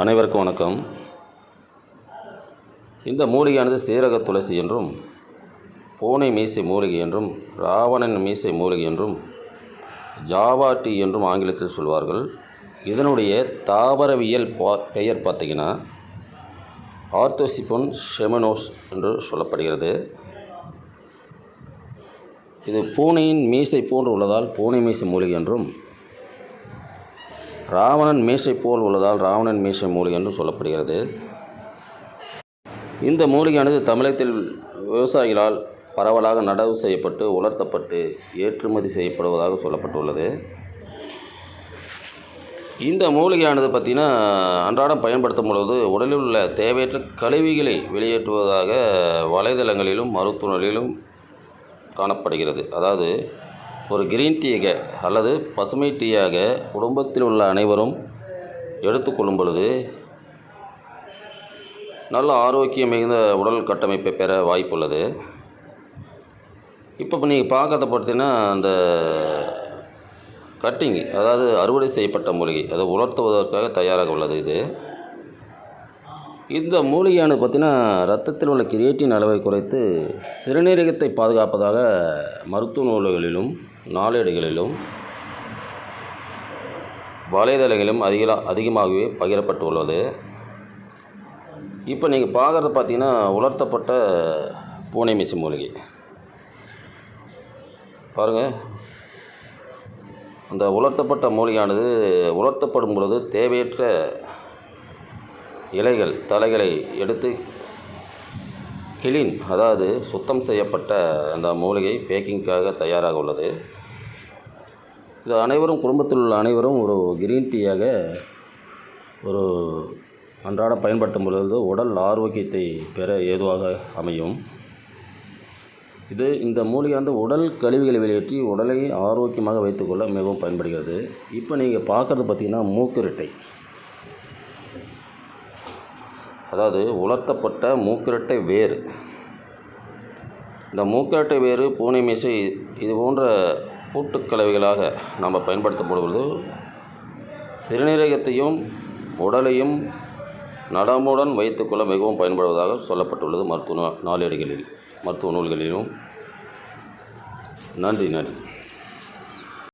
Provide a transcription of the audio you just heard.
அனைவருக்கும் வணக்கம். இந்த மூலிகையானது சீரக துளசி என்றும் பூனை மீசை மூலிகை என்றும் ராவணன் மீசை மூலிகை என்றும் ஜாவா டீ என்றும் ஆங்கிலத்தில் சொல்வார்கள். இதனுடைய தாவரவியல் பா பெயர் பார்த்திங்கன்னா ஆர்த்தோசிபோன் ஷெமனோஸ் என்று சொல்லப்படுகிறது. இது பூனையின் மீசை போன்று உள்ளதால் பூனை மீசை மூலிகை என்றும் ராவணன் மீசை போல் உள்ளதால் ராவணன் மீசை மூலிகை என்று சொல்லப்படுகிறது. இந்த மூலிகையானது தமிழகத்தில் விவசாயிகளால் பரவலாக நடவு செய்யப்பட்டு உலர்த்தப்பட்டு ஏற்றுமதி செய்யப்படுவதாக சொல்லப்பட்டுள்ளது. இந்த மூலிகையானது பார்த்திங்கன்னா அன்றாடம் பயன்படுத்தும் பொழுது உடலில் உள்ள தேவையற்ற கழிவுகளை வெளியேற்றுவதாக வலைதளங்களிலும் மருத்துவர்களிலும் காணப்படுகிறது. அதாவது ஒரு கிரீன் டீயாக அல்லது பசுமை டீயாக குடும்பத்தில் உள்ள அனைவரும் எடுத்துக்கொள்ளும் பொழுது நல்ல ஆரோக்கியம் மிகுந்த உடல் கட்டமைப்பை பெற வாய்ப்புள்ளது. இப்போ நீங்கள் பார்க்கறத பார்த்தீங்கன்னா அந்த கட்டிங் அதாவது அறுவடை செய்யப்பட்ட மூலிகை அதை உலர்த்துவதற்காக தயாராக உள்ளது இது. இந்த மூலிகையானது பார்த்திங்கன்னா ரத்தத்தில் உள்ள கிரியேட்டின் அளவை குறைத்து சிறுநீரகத்தை பாதுகாப்பதாக மருத்துவ நூல்களிலும் நாளேடுகளிலும் வலைதளங்களிலும் அதிக அதிகமாகவே பகிரப்பட்டு உள்ளது இப்போ நீங்கள் பார்க்குறது பார்த்தீங்கன்னா உலர்த்தப்பட்ட பூனை மிசி மூலிகை. பாருங்கள் அந்த உலர்த்தப்பட்ட மூலிகையானது உலர்த்தப்படும் பொழுது தேவையற்ற இலைகள் தலைகளை எடுத்து கிளீன் அதாவது சுத்தம் செய்யப்பட்ட அந்த மூலிகை பேக்கிங்க்காக தயாராக உள்ளது. இது அனைவரும் குடும்பத்தில் உள்ள அனைவரும் ஒரு கிரீன் டீயாக ஒரு அன்றாட பயன்படுத்தும் பொழுது உடல் ஆரோக்கியத்தை பெற ஏதுவாக அமையும். இது இந்த மூலிகை வந்து உடல் கழிவுகளை வெளியேற்றி உடலை ஆரோக்கியமாக வைத்துக்கொள்ள மிகவும் பயன்படுகிறது. இப்போ நீங்கள் பார்க்குறது பார்த்திங்கன்னா மூக்குரிட்டை அதாவது உலர்த்தப்பட்ட மூக்கிரட்டை வேர். இந்த மூக்கிரட்டை வேறு பூனை மீசை இது போன்ற கூட்டுக்கலவைகளாக நாம் பயன்படுத்தப்படுவது சிறுநீரகத்தையும் உடலையும் நலமுடன் வைத்துக்கொள்ள மிகவும் பயன்படுவதாக சொல்லப்பட்டுள்ளது மருத்துவ நாளேடுகளில் மருத்துவ நூல்களிலும். நன்றி நன்றி.